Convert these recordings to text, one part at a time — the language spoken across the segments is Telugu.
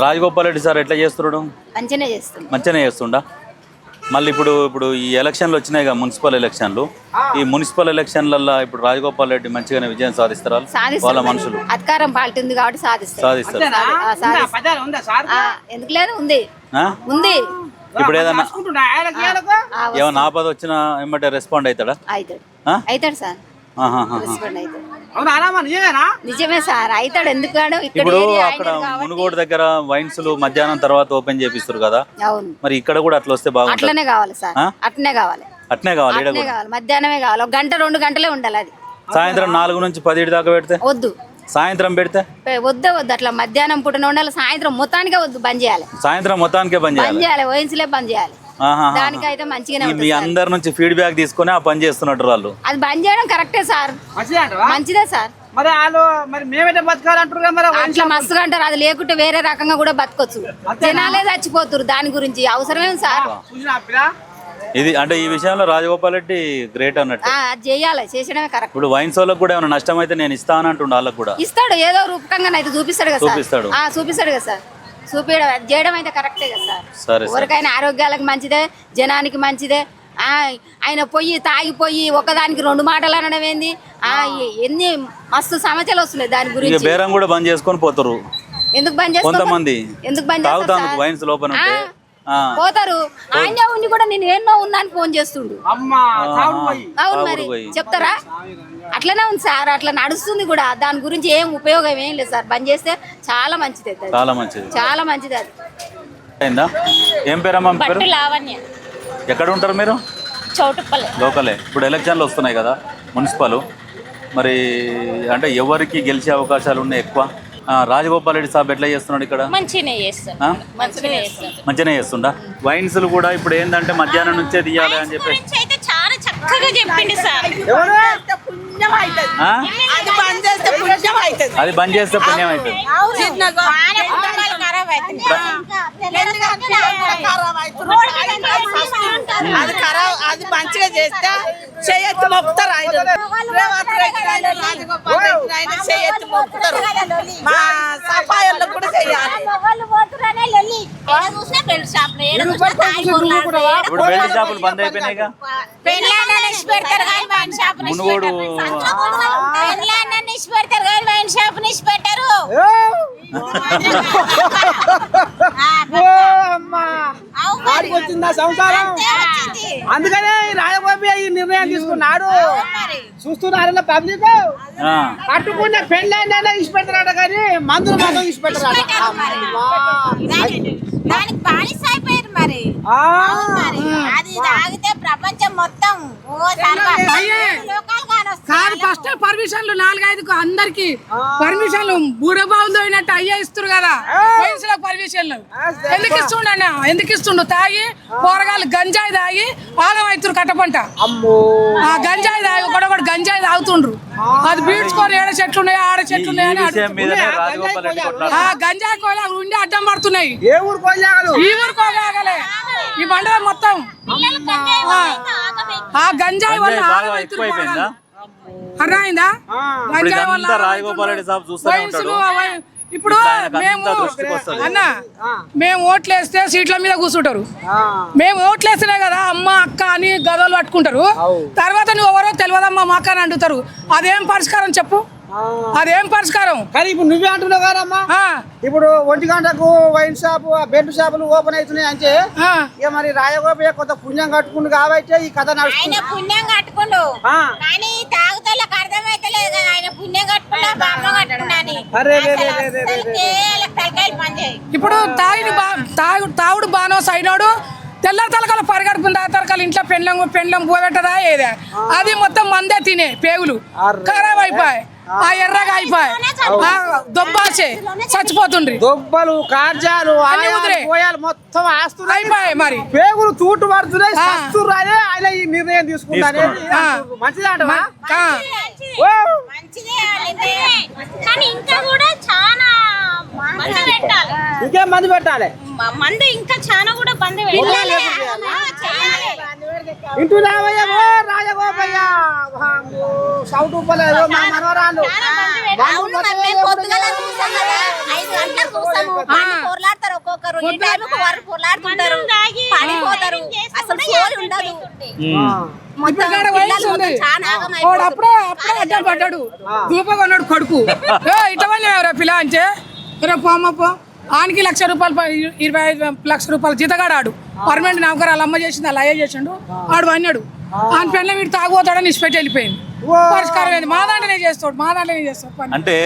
రాజగోపాల్ రెడ్డి సార్ ఎట్లా చేస్తున్నాడు? మంచిగానే చేస్తుంది మంచిగానే చేస్తుండా? మళ్ళీ ఇప్పుడు ఇప్పుడు ఈ ఎలక్షన్లు వచ్చినాయి కదా మున్సిపల్ ఎలక్షన్లు. ఈ మున్సిపల్ ఎలక్షన్లలో ఇప్పుడు రాజగోపాల్ రెడ్డి మంచిగానే విజయం సాధిస్తారు? వాళ్ళ మనుషులు. అధికారం పార్టీ ఉంది కాబట్టి సాధిస్తారు. ఎందుకు లేదు? ఉంది? ఉంది. ఇప్పుడు ఏదన్నా ఏమన్నా ఆపద వచ్చినా ఏమంటే రెస్పాండ్ అవుతాడా? అవుతాడు. సార్. రెస్పాండ్ అవుతాడు. నిజమే సార్ అవుతాడు ఎందుకు ఇప్పుడు ఏరియా అక్కడ. మునుగోడు దగ్గర వైన్స్లు మధ్యాహ్నం తర్వాత ఓపెన్ చేపిస్తారు కదా? అవును. మరి ఇక్కడ కూడా అట్లా వస్తే బాగుంటుంది. అట్లనే కావాలి సార్? అట్లనే కావాలి. అట్నే కావాలి ఈడ అట్లనే కూడా? కావాలి మధ్యాహ్నమే కావాలి ఒక గంట రెండు గంటలే ఉండాలి అది. సాయంత్రం నాలుగు నుంచి పదిహేడు దాకా పెడితే? వద్దు. సాయంత్రం పెడితే? పె- వద్దే వద్దు అట్లా మధ్యాహ్నం పూటనే ఉండాలి సాయంత్రం మొత్తానికే వద్దు బంద్ చేయాలి. సాయంత్రం మొత్తానికే బంద్ బంద్ చేయాలి చేయాలి వయసులే బంద్ చేయాలి. దానికైతే మంచిగానే మీ అందరి నుంచి ఫీడ్బ్యాక్ తీసుకొని ఆ పని చేస్తున్నట్టు వాళ్ళు. అది బంద్ చేయడం కరెక్టే సార్. మంచిదే సార్. మరి వాళ్ళు మరి మేమైతే బతకాలంటారు కదా మరి అట్లా మస్తుగా అంటారు. అది లేకుంటే వేరే రకంగా కూడా బతకొచ్చు. జనాలే చచ్చిపోతురు దాని గురించి. అవసరమేం సార్? ఇది అంటే ఈ విషయంలో రాజగోపాల్ రెడ్డి గ్రేట్ అన్నట్టు. చేయాలి. చేసడమే కరెక్ట్. ఇప్పుడు వైన్స్ వాళ్ళకి కూడా ఏమైనా నష్టం అయితే నేను ఇస్తాను అంటుండే వాళ్ళకి కూడా. ఇస్తాడు. ఏదో రూపకంగా అయితే చూపిస్తాడు కదా సార్. చూపిస్తాడు. ఆ, చూపిస్తాడు కదా సార్. చూపించడం చేయడం అయితే కరెక్టే కదా సార్? సరే సార్. ఎవరికైనా ఆరోగ్యాలకు మంచిదే జనానికి మంచిదే. ఆ, ఆయన పొయ్యి తాగిపోయి ఒకదానికి రెండు మాటలు అనడం ఏంది? ఎన్ని మస్తు సమస్యలు వస్తున్నాయి దాని గురించి. బేరం కూడా బంద్ చేసుకొని పోతారు. ఎందుకు బంద్ చేస్తారు కొంతమంది ఎందుకు బంద్ చేస్తారు? వైన్స్ లోపల పోతారు. ఆయన ఉండి కూడా నేను ఎన్నో ఉన్నా అని ఫోన్ చేస్తుండు. అమ్మ తాగుడు పోయి. అవును మరి. చెప్తారా? అట్లనే ఉంది సార్ అట్లా నడుస్తుంది కూడా. దాని గురించి ఏం ఉపయోగం ఏం లేదు సార్. బంద్ చేస్తే చాలా మంచిది అది. చాలా మంచిది. చాలా మంచిది అది. అయిందా? ఏం పేరమ్మా మీ పేరు? లావణ్య. ఎక్కడ ఉంటారు మీరు? చౌటుప్పల్ లోకలే. ఇప్పుడు ఎలక్షన్లు వస్తున్నాయి కదా మున్సిపల్. మరి అంటే ఎవరికి గెలిచే అవకాశాలు ఉన్నాయి ఎక్కువ? ఆ, రాజగోపాల్ రెడ్డి సాబ్ ఎట్లా చేస్తున్నాడు ఇక్కడ? మంచిగానే చేస్తారు ఆ? మంచిగానే చేస్తుండా. వైన్స్లు కూడా ఇప్పుడు ఏంటంటే మధ్యాహ్నం నుంచే తీయాలి అని చెప్పి అయితే చాలా చక్కగా చెప్పిండు సార్? అది బంద్ చేస్తే పుణ్యం అవుతుంది. అది ఖరాబ్. అది మంచిగా చేస్తే చేయెత్తి మొక్కుతారు ఆయన. ఆయన, చేయెత్తి మొక్కుతారు. మా సఫాయిల్లో కూడా చేయాలి. ఇప్పుడు బెల్ట్ షాపులు బంద్ అయిపోయినాయిగా? పెడతారు కానీ ఇచ్చి పెడతారు కానీ వైన్ షాప్ ఇచ్చి పెట్టరు. సంసారం? అందుకనే రాజబాబు ఈ నిర్ణయం తీసుకున్నాడు. చూస్తున్నారు పబ్లిక్? ఆ. కట్టుకున్న పెళ్ళైనా ఇచ్చిపెట్టారట కానీ మందులు మాత్రం దానికి దానికి బానిస అయిపోయారు మరి. ప్రపంచం మొత్తం. ఓ లోకాలు. కాదు ఫస్ట్ పర్మిషన్లు నాలుగైదు అందరికి పర్మిషన్లు బూడబావులు అయినట్టు అయ్యే ఇస్తారు కదా. పోలీసులకు పర్మిషన్లు ఎందుకు ఇస్తుండ ఎందుకు ఇస్తుండు? తాగి కూరగాయలు గంజాయి తాగి ఆగం అవుతారు కట్టపంట. అమ్మో. ఆ గంజాయి తాగి కూడా కూడా గంజాయి తాగుతుండ్రు. అది బీడ్చుకొని ఏడ చెట్లు ఉన్నాయి ఆడ ఈ చెట్లు ఈ ఉన్నాయి ఆ గంజాయి కోలా ఉండి అడ్డం పడుతున్నాయి. ఏ ఊరు కోయాలు ఈ మండలం మొత్తం. ఆ. గంజాయి వల్ల అర్థమైందా? ఇప్పుడు గంజాయి వల్ల ఇప్పుడు మేము. అన్న మేము ఓట్లేస్తే సీట్ల మీద కూర్చుంటారు. మేము ఓట్లేస్తేనే కదా అమ్మ అక్క అని గదలు పట్టుకుంటారు. తర్వాత నువ్వు ఎవరో తెలియదమ్మా మా అక్క అని అంటుతారు. అదేం పరిష్కారం చెప్పు? అదేం పరిష్కారం? కానీ ఇప్పుడు నువ్వే అంటున్నావు కదమ్మా. ఆ, ఇప్పుడు ఒంటి గంటకు వైన్ షాపు బెడ్ షాపులు ఓపెన్ అవుతున్నాయి అంటే. ఇక మరి రాజగోపయ్య కొంత పుణ్యం కట్టుకుంది కాబట్టి ఈ కథ ఆయన నడుస్తుంది పుణ్యం కట్టుకుండు. కానీ తాగుతోళ్ళకి అర్థమైతలేదు కదా ఆయన పుణ్యం కట్టుకున్నా బామ్మ కట్టుకున్నా అని. అరే రే రే అసలు రే రే రే. అస్సలకే వాళ్ళకి తలకాయలు పనిచేయవు ఇప్పుడు తాగిని బా తాగు తాగుడు బానో సైనోడు తెల్ల తలకాల పరిగడుపుంది ఆ తలకాలు ఇంట్లో పెండ్లం పెండ్లం పోబెట్టదా ఏదే? అది మొత్తం మందే తినే పేగులు. ఖరాబ్ అయిపోయి ఆ ఎర్రగా అయిపోయి. దొబ్బాసే చచ్చిపోతుండ్రి. దొబ్బలు కార్జాలు అన్ని ఆయాలు, కుదిరాయి. పోయాలు మొత్తం ఆస్తున్నాయి అయిపోయాయి మరి. పేగులు తూటు పడుతున్నాయి. సస్తుర్రు ఆయన ఈ నిర్ణయం తీసుకుంటా అనేది ఆ. మంచిది అంటవా. కానీ ఇంకా కూడా చాలా మందు పెట్టాలి. ఇంకేం మంది పెట్టాలి? మందు ఇంకా చాలా కూడా బంద్ పెట్టాలి. ఆ, చేయాలి. ఇంటూ రావయ్య ఓ రాజగోపయ్య సౌటు పలేదు మా మనవరాలు. పని పొరలాడతారు ఒక్కొక్కరు. ఈ వారు పొరలాడుతుంటారు. పడిపోతారు అసలు సోలు ఉండదు. అప్పుడే అప్పుడే అడ్డం పడ్డాడు. ఉన్నాడు కొడుకు. ఏ ఇటవన్నీ ఎవరా? పిల్ల అంటే రే పోమ్మ పో. ఆనికి లక్ష రూపాయలు ఇరవై ఐదు లక్ష రూపాయలు జీతగాడు ఆడు పర్మనెంట్ నౌకరాలు అమ్మ చేసింది అలా అయ్యే చేసిండు. ఆడు అన్నాడు ఆయన పెళ్ళ వీడు తాగుపోతాడని ఇచ్చిపెట్టి వెళ్ళిపోయింది. పరిష్కారం ఏంది? మా దాంట్లోనే చేస్తాడు మా దాంట్లోనే చేస్తాడు పని. అంటే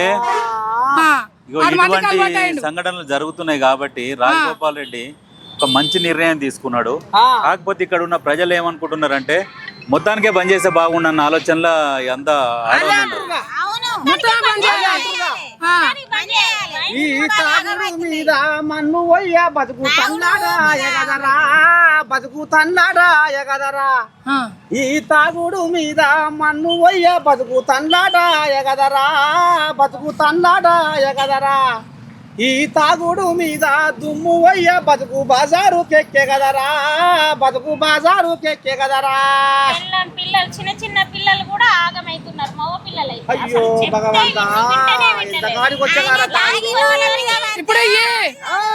ఇటువంటి. సంఘటనలు జరుగుతున్నాయి కాబట్టి రాజగోపాల్ రెడ్డి ఒక మంచి నిర్ణయం తీసుకున్నాడు. కాకపోతే ఇక్కడ ఉన్న ప్రజలు ఏమనుకుంటున్నారంటే మొత్తానికే బంద్ చేస్తే బాగుండన్న ఆలోచనలో అంతా ఈ తాగుడు మీద మన్ను పోయ్య బతుకు తన్నాడా ఎగదరా బతుకు తన్నాడా ఎగదరా. ఈ తాగుడు మీద మన్ను పోయ్య బతుకు తన్నాడా ఎగదరా బతుకు తన్నాడా ఎగదరా. ఈ తాగుడు మీద దుమ్ము వయ్య బతుకు బజారు కెక్కే కదరా బతుకు బజారు కెక్కే కదరా పిల్ల- పిల్లలు చిన్న చిన్న పిల్లలు కూడా ఆగమైతున్నారు మగ పిల్లలు అయితే. అయ్యో భగవంతా వింటేనే ఎంత వింటలేరు. కాడికి వచ్చే కదా తాగి వాళ్ళని కదా. ఇప్పుడు ఈ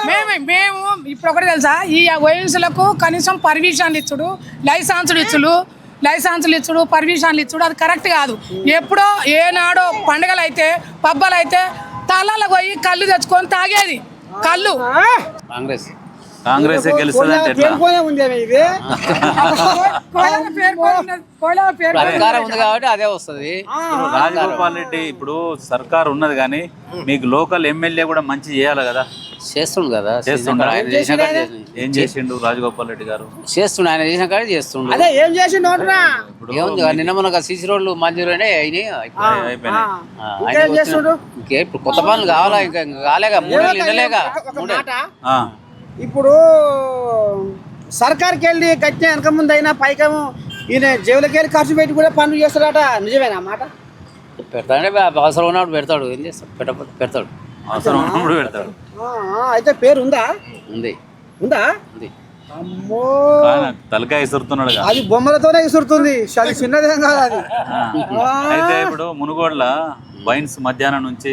మేము మేము ఇప్పుడు ఒకటి తెలుసా ఈ వయసులకు కనీసం పర్మిషన్లు ఇచ్చుడు లైసెన్సులు ఇచ్చుడు లైసెన్సులు ఇచ్చుడు పర్మిషన్లు ఇచ్చుడు అది కరెక్ట్ కాదు ఎప్పుడో ఏనాడో పండుగలు అయితే పబ్బలు అయితే తలాలకు పోయి కళ్ళు తెచ్చుకొని తాగేది. కళ్ళు. కాంగ్రెస్. కాంగ్రెస్ గెలుస్తుంది అంటే ఎట్లా? పేరుకోనే ఉందేమే ఇది. కోయిలమ్మ పేరు పోయిన- కోయిలమ్మ పేరు పోయిన- అధికారం ఉంది కాబట్టి అదే వస్తుంది. రాజగోపాల్ రెడ్డి ఇప్పుడు సర్కార్ ఉన్నది కానీ మీకు లోకల్ ఎమ్మెల్యే కూడా మంచి చేయాలి కదా? చేస్తుండు కదా. చేస్తుండా? ఆయన చేసిన ఏం చేసిండు రాజగోపాల్ రెడ్డి గారు? చేస్తుండు ఆయన చేసిన కాడ చేస్తుండు. అదే ఏం ఏముంది నిన్న మన సిసి రోడ్లు మంజూరైనా అయినాయి. అయిపోయినాయి ఇంకేం ఇప్పుడు కొత్త పనులు కావాలా? ఇంకా కాలేగా మూడేళ్ళు. మాట. ఆ, ఇప్పుడు సర్కార్కి వెళ్ళి కట్టిన వెనక ముందు అయినా పైకము ఈయన జేబులకి వెళ్ళి ఖర్చు పెట్టి కూడా పనులు చేస్తాడట. నిజమేనా మాట? పెడతాడే అవసరం ఉన్నప్పుడు పెడతాడు. ఏం చేస్తాడు? పెట్టకపోతే పెడతాడు. అవసరం ఉన్నప్పుడు పెడతాడు. అయితే పేరు ఉందా? ఉంది. ఉందా? ఉంది. అమ్మో! తలకాయ ఇసురుతున్నాడు. అది బొమ్మలతోనే ఇసురుతుంది. అది చిన్నదేం కాదు అది. అయితే ఇప్పుడు మునుగోడ్ల వైన్స్ మధ్యాహ్నం నుంచి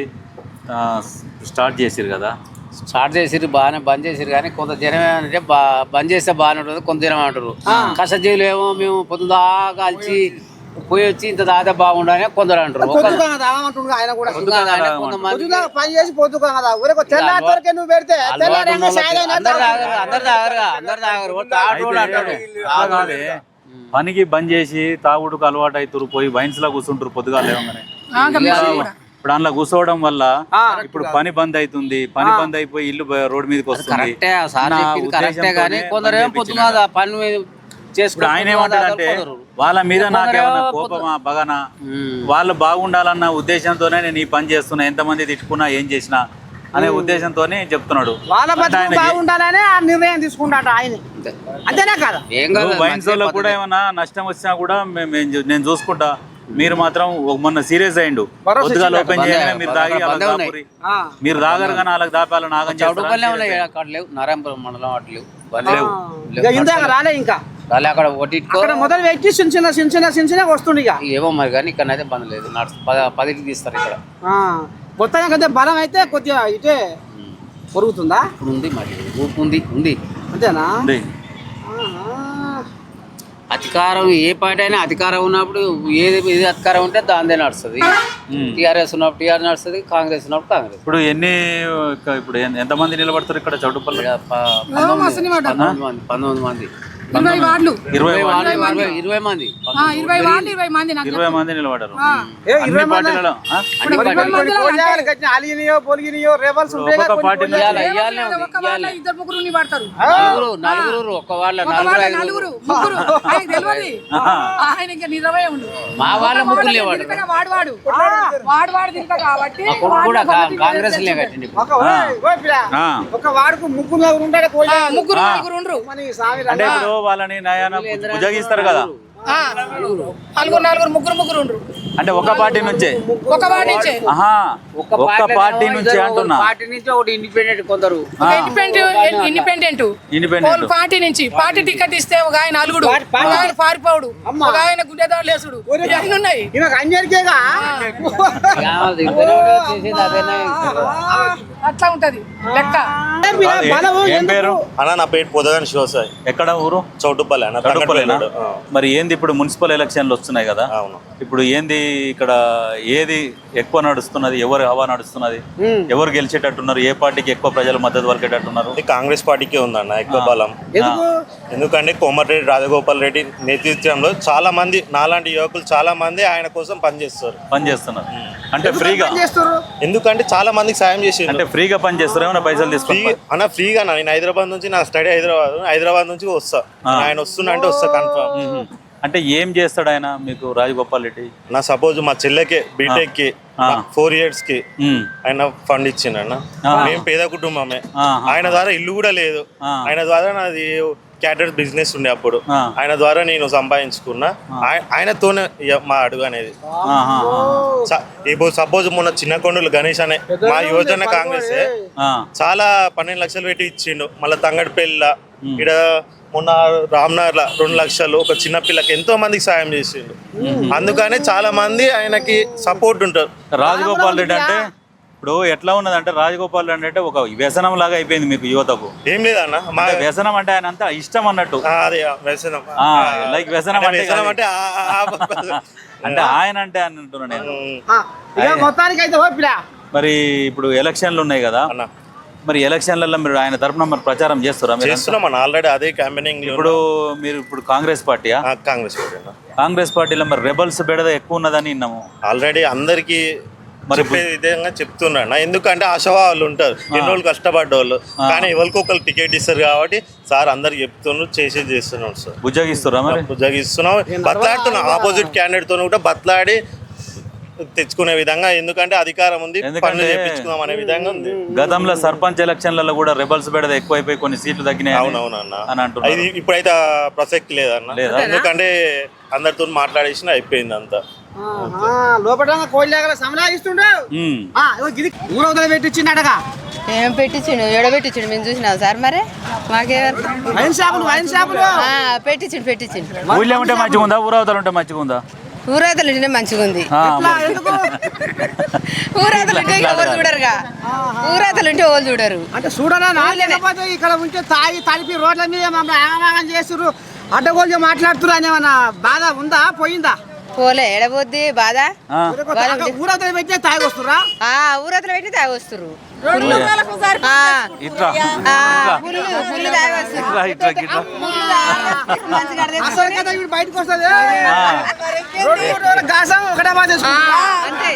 స్టార్ట్ చేసిరు కదా. స్టార్ట్ చేసిరు బాగానే బంద్ చేసిరు కానీ కొంత జనం ఏమంటే బా బంద్ చేస్తే బాగానే ఉంటుంది కొంత జనం అంటారు. కష్టజీవులు ఏమో మేము పొద్దుదాకా కలిసి పోయి వచ్చి ఇంత దాదా బాగుండని కొందరు అంటారు. పనికి బంద్ చేసి తాగుడుకు అలవాటు అవుతారు పోయి వైన్స్లో కూర్చుంటారు పొద్దుగా లేవగానే కూడా. ఇప్పుడు అందులో కూర్చోవడం వల్ల ఇప్పుడు పని బంద్ అవుతుంది పని బంద్ అయిపోయి ఇల్లు రోడ్డు మీదకి వస్తుంది. కరెక్టే కానీ కొందరు. పని చేసుకుని ఆయన ఏమంటాడంటే. వాళ్ళ మీద నాకేమన్నా కోపమా బగనా. వాళ్ళు బాగుండాలన్న ఉద్దేశంతోనే నేను ఈ పని చేస్తున్నా ఎంతమంది తిట్టుకున్నా ఏం చేసినా అనే ఉద్దేశంతోనే చెప్తున్నాడు. వాళ్ళ బాగుండాలనే ఆ నిర్ణయం తీసుకుంటాట ఆయన. అంతేనా కదా? కూడా ఏమన్నా నష్టం వచ్చినా కూడా నేను చూసుకుంటా. మీరు మాత్రం ఒక- మొన్న సీరియస్ అయ్యిండు. కొద్దిగా. ఓపెన్ చేయగానే మీరు తాగి. మీరు తాగరు కానీ వాళ్ళకి దాపాలని నాగం చేస్తారు ఉన్నాయి అక్కడ లేవు? నారాయణపురం మండలం అటు లేవు. బంద్ లేవు. ఇక రాలే ఇంకా. రాలే అక్కడ ఒకటి మొదలు చిన్న చిన్న చిన్న చిన్న చిన్న చిన్న వస్తుండే ఇక. ఏమో మరి కానీ ఇక్కడ అయితే బంద్ లేదు. పదికి తీస్తారు ఇక్కడ. ఆ. మొత్తానికి అయితే బలం అయితే కొద్దిగా ఇటే పెరుగుతుందా ఇప్పుడు ఉంది మరి. ఊపు ఉంది. ఉంది. అంతేనా. అధికారం ఏ పార్టీ అయినా అధికారం ఉన్నప్పుడు ఏది ఏది అధికారం ఉంటే దాందే నడుస్తుంది. టీఆర్ఎస్ ఉన్నప్పుడు టీఆర్ నడుస్తుంది కాంగ్రెస్ ఉన్నప్పుడు కాంగ్రెస్. ఇప్పుడు ఎన్ని ఇప్పుడు ఎంతమంది నిలబడతారు ఇక్కడ చౌటుపల్లి? పంతొమ్మిది మంది. ఇరవై వార్డులు. ఇరవై ఇరవై వాళ్ళు వాళ్ళు, మంది. ఆ, ఇరవై వార్డులు ఇరవై మంది నాకు ఇరవై మంది నిలబడరు ఇరవై పార్టీలలో అలిగినయో పొలిగినయో రేవల్స్ ఒక్క వార్డులో ఇద్దరు ముగ్గురు పడతారు నలుగురు నలుగురు ఒక్క వాళ్ళ ఒక నలుగురు ముగ్గురు. ఆయనకి తెలియదు ఆయన ఇంకా నిజమే ఉండు. మా వాళ్ళ ముగ్గురు లేవాడు వాడు వాడు. వాడు వాడు తిరగ కాబట్టి కూడా కాంగ్రెస్ ఒక. ఒక వాడుకు ముగ్గురు ముగ్గురు నలుగురు ఉండ్రు. మన ఈ సామి అంటే ఇప్పుడు వాళ్ళని నయాన భుజగిస్తారు కదా? నలుగురు నలుగురు ముగ్గురు ముగ్గురు ఉండ్రు. అంటే ఒక పార్టీ నుంచే? ఒక నుంచే. ఆహా ఒక్క పార్టీ నుంచే అంటున్నా. పార్టీ నుంచి ఒకటి ఇండిపెండెంట్ కొందరు. ఇండిపెండెంట్ పార్టీ నుంచి పార్టీ టికెట్ ఇస్తే ఒక ఆయన అలుగుడు ఒక ఆయన పారిపోవుడు ఒక ఆయన లేసుడు. ఇవన్నీ ఉన్నాయి. అదేనా అట్లా ఉంటది. లెక్క. ఏ- పేరు? అన్న నా పేరు పొదగని శివసాయి. ఎక్కడ ఊరు? చౌటుపల్లి అన్న మరి ఏంది ఇప్పుడు మున్సిపల్ ఎలక్షన్లు వస్తున్నాయి కదా? అవును. ఇప్పుడు ఏంది ఇక్కడ ఏది ఎక్కువ నడుస్తున్నది? ఎవరు హవా నడుస్తున్నది? ఎవరు గెలిచేటట్టున్నారు? ఏ పార్టీకి ఎక్కువ ప్రజలు మద్దతు పలికేటట్టున్నారు? ఇది కాంగ్రెస్ పార్టీకే ఉందన్న ఎక్కువ బలం. ఎందుకు? ఎందుకంటే కోమటిరెడ్డి రాజగోపాల్ రెడ్డి నేతృత్వంలో చాలా మంది నాలాంటి యువకులు చాలా మంది ఆయన కోసం పనిచేస్తారు. పని చేస్తున్నారు అంటే ఫ్రీగా? చేస్తారు ఎందుకంటే చాలా మందికి సాయం చేసి అంటే ఫ్రీగా పని చేస్తారు? ఏమైనా పైసలు తీసుకుని అన్న ఫ్రీగా నేను హైదరాబాద్ నుంచి నా స్టడీ హైదరాబాద్ హైదరాబాద్ నుంచి వస్తా. ఆయన వస్తున్నా అంటే వస్తా కన్ఫర్మ్ అంటే ఏం చేస్తాడు ఆయన మీకు రాజగోపాల్ రెడ్డి? నా సపోజ్ మా చెల్లెకి బీటెక్కి. ఫోర్ ఇయర్స్కి. ఆయన ఫండ్ ఇచ్చిండన్న ఆ. మేము పేద కుటుంబమే. ఆయన ద్వారా ఇల్లు కూడా లేదు. ఆయన ద్వారా నాది క్యాటర్ బిజినెస్ ఉండే అప్పుడు. ఆయన ద్వారా నేను సంపాదించుకున్నా. ఆయ- ఆయనతోనే మా అడుగు అనేది. ఇప్పుడు సపోజ్ మొన్న చిన్న కొండలు గణేష్ అనే మా యువజన కాంగ్రెస్. చాలా పన్నెండు లక్షలు పెట్టి ఇచ్చిండు. మళ్ళీ తంగడిపల్లిల ఇక్కడ మొన్న రామ్నగర్ల రెండు లక్షలు ఒక చిన్న పిల్లకి ఎంతో మందికి సాయం చేసిండు. అందుకనే చాలా మంది ఆయనకి సపోర్ట్ ఉంటారు. రాజగోపాల్ రెడ్డి అంటే? ఇప్పుడు ఎట్లా ఉన్నదంటే రాజగోపాల్ రెడ్డి అంటే ఒక వ్యసనం లాగా అయిపోయింది మీకు యువతకు. ఏం లేదన్న మా అంటే వ్యసనం అంటే ఆయన అంతా ఇష్టం అన్నట్టు. అదే ఆ, వ్యసనం. ఆ, like వ్యసనం అంటే వ్యసనం కాదు. అంటే ఆ- ఆ- ఆ- అంటే ఆయన అంటే అని అంటున్నా నేను. ఉమ్, ఆ, ఇక మొత్తానికి అయితే ఓపిలా మరి ఇప్పుడు ఎలక్షన్లు ఉన్నాయి కదా. అన్న. మరి ఎలక్షన్లలో మీరు ఆయన తరపున మరి ప్రచారం చేస్తారా మీరు చేస్తున్నాం అన్న ఆల్రెడీ అదే క్యాంపెయినింగ్ ఇప్పుడు మీరు ఇప్పుడు కాంగ్రెస్ పార్టీయా? కాంగ్రెస్ పార్టీ అన్న. కాంగ్రెస్ పార్టీలో మరి రెబల్స్ బెడద ఎక్కువ ఉన్నదని విన్నాము. ఆల్రెడీ అందరికి చెప్పే విధంగా చెప్తున్నా. ఎందుకంటే ఆశవా వాళ్ళు ఉంటారు. ఎన్ని రోజులు కష్టపడ్డోళ్ళు. కానీ ఎవరికి ఒకరు టికెట్ ఇస్తారు కాబట్టి సార్ అందరికి చెప్తున్నారు చేసేది చేస్తున్నాం సార్. బుజ్జగిస్తురా మరి? జగిస్తున్నాం బతలాడుతున్నాం. ఆపోజిట్ క్యాండిడేట్తో కూడా బతలాడి తెచ్చుకునే విధంగా ఎందుకంటే అధికారం ఉంది పనులు చేపించుకుందాం అనే విధంగా ఉంది. గతంలో సర్పంచ్ ఎలక్షన్లలో కూడా రెబల్స్ బెడద ఎక్కువైపోయి కొన్ని సీట్లు తగ్గినాయి అవునవునన్న. అని అంటున్నారు. ఇది ఇప్పుడైతే ప్రసక్తి లేదన్న. లేదా? ఎందుకంటే అందరితో మాట్లాడేసిన అయిపోయింది అంతా లోపల సమలాగిస్తుండు. ఏం పెట్టించిండు ఎడ పెట్టించిండు మేము చూసినాం సార్ మరి? మాకేవారు? వైన్ షాపులు వైన్ షాపులు. పెట్టించిండు పెట్టించిండు ఊళ్ళో ఉంటే మంచిగా ఉందా ఊరవతలు ఉంటే మంచిగా ఉందా ఊరవతలు మంచిగా ఉంది ఊరవతలు ఉంటే వాళ్ళు చూడరుగా? ఊరవతలు ఉంటే వాళ్ళు చూడరు? అంటే లేకపోతే ఇక్కడ ఉంటే తాగి తడిపి రోడ్ల మీద మమ్మల్ని చేస్తున్నారు అడ్డగోలుగా మాట్లాడుతున్నారు అని ఏమన్నా బాధ ఉందా? పోయిందా? పోలే ఎడబోద్ది బాధ? ఆ, ఊరవతల పెట్టే తాగి వస్తురా ఆ ఊరవతలు పెట్టి తాగి వస్తురు అసలు కదా బయటకు వస్తుంది. గాసం ఒకటే అంతే.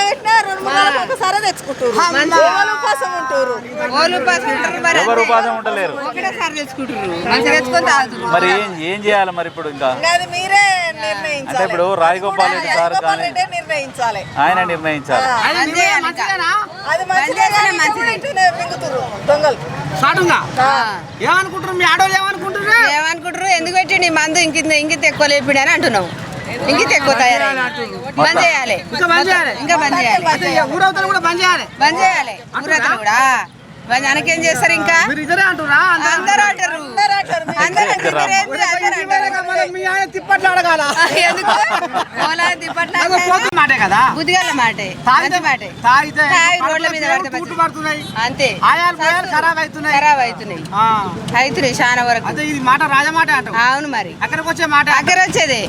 పెట్టినా రెండు మూడు ఒకసారి తెచ్చుకుంటారు. ఉంటారు. వాళ్ళు ఉంటారు మరి ఎవరు అంతే. ఉపాసం ఉంటలేరు ఒకటేసారి తెచ్చుకుంటారు మంచిగా తెచ్చుకొని తాగుతున్నారు మరి ఏం ఏం చేయాలి మరి ఇప్పుడు ఇంకా? అది మీరే నిర్ణయించాలి. అంటే ఇప్పుడు రాజగోపాల్ రెడ్డి సార్ రాజగోపాల్ కానీ రెడ్డే నిర్ణయించాలి. ఆయన నిర్ణయించాలి. అది మంచిదే ఏమనుకుంటారు మీ ఆడవాళ్ళు ఏమనుకుంటారు ఏమనుకుంటారు ఎందుకు పెట్టిండు? మందు ఇంకింత ఇంకింత ఎక్కువ లేపిడు అని అంటున్నావు. ఇంకింత ఎక్కువ తయారై బంద్ చేయాలి. ఇంకా బంద్ చేయాలి. ఇంకా బంద్ చేయాలి. ఊరవతలు కూడా బంద్ చేయాలి. బంద్ చేయాలి. ఊరతలు కూడా. అనకేం చేస్తారు ఇంకా? అందరూ అంటారు తిప్పట్లు అడగాల? ఎందుకు? మాటే కదా? బుద్ధిగల రోడ్ల మీద అంతే. ఖరాబ్ అవుతున్నాయి. ఖరాబ్ అవుతున్నాయి. చాలా వరకు. మాట రాజమాట అవును మరి. అక్కడికి వచ్చే మాట అక్కడ వచ్చేది.